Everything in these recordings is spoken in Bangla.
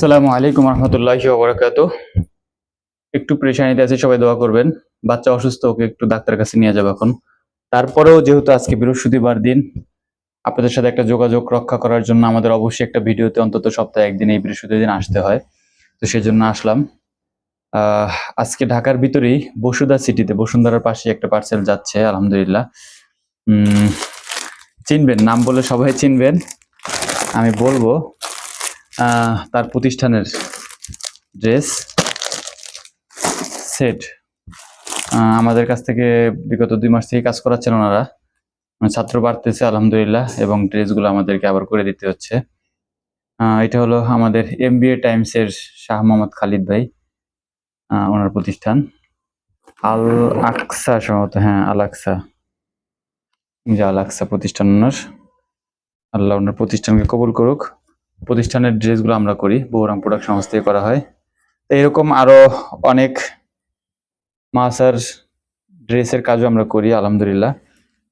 আসসালামু আলাইকুম রহমতুল্লাহ বরাকাত একটু প্রেশানিতে আছে সবাই দোয়া করবেন। বাচ্চা অসুস্থ ওকে একটু ডাক্তারের কাছে নিয়ে যাব এখন। তারপরেও যেহেতু আজকে বৃহস্পতিবার দিন আপনাদের সাথে একটা যোগাযোগ রক্ষা করার জন্য আমাদের অবশ্যই একটা ভিডিওতে অন্তত সপ্তাহে একদিন এই বৃহস্পতিবার দিন আসতে হয়। তো সেজন্য আসলাম। আহ, আজকে ঢাকার ভিতরেই বসুধা সিটিতে বসুন্ধরার পাশে একটা পার্সেল যাচ্ছে আলহামদুলিল্লাহ। চিনবেন নাম বলে সবাই চিনবেন। আমি বলব তার প্রতিষ্ঠানের ড্রেস, সেট। আমাদের কাছ থেকে বিগত দুই মাস থেকে কাজ করাচ্ছেন ওনারা। মানে ছাত্র বাড়তেছে, আলহামদুলিল্লাহ, এবং ড্রেসগুলো আমাদেরকে আবার করে দিতে হচ্ছে। এটা হলো আমাদের এমবিএ টাইমসের শাহ মোহাম্মদ খালিদ ভাই ওনার প্রতিষ্ঠান। আল আকসা সম্ভবত হ্যাঁ আল আকসা। যে আল আকসা প্রতিষ্ঠান ওনার। আল্লাহ ওনার প্রতিষ্ঠানকে কবুল করুক। প্রতিষ্ঠানের ড্রেসগুলো আমরা করি বৌরাম প্রোডাকশন হাউস থেকে করা হয়। তো এরকম আরও অনেক মাসার ড্রেসের কাজও আমরা করি, আলহামদুলিল্লাহ।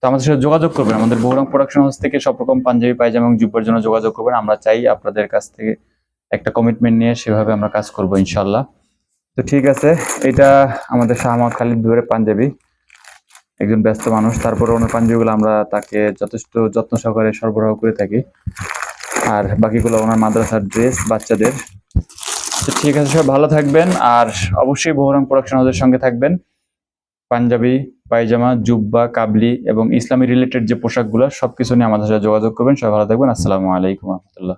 তো আমাদের সাথে যোগাযোগ করবেন, আমাদের বৌরাম প্রোডাকশন হাউস থেকে সব রকম পাঞ্জাবি, পায়জামা এবং জুব্বার জন্য যোগাযোগ করবেন। আমরা চাই আপনাদের কাছ থেকে একটা কমিটমেন্ট নিয়ে সেভাবে আমরা কাজ করব ইনশাল্লাহ তো ঠিক আছে, এটা আমাদের শাহমাদ খালিদ ধরে পাঞ্জাবি। একজন ব্যস্ত মানুষ তারপরে ওনার পাঞ্জাবিগুলো আমরা তাকে যথেষ্ট যত্ন সহকারে সরবরাহ করে থাকি। আর বাকিগুলো ওনার মাদ্রাসার ড্রেস বাচ্চাদের। তো ঠিক আছে সব ভালো থাকবেন আর অবশ্যই বহুরং প্রোডাকশন ওদের সঙ্গে থাকবেন। পাঞ্জাবি, পায়জামা, জুব্বা, কাবলি এবং ইসলামী রিলেটেড যে পোশাকগুলো, সবকিছু নিয়ে আমাদের সাথে যোগাযোগ করবেন। সবাই ভালো থাকবেন। আসসালামু আলাইকুম রহমতুল্লাহ।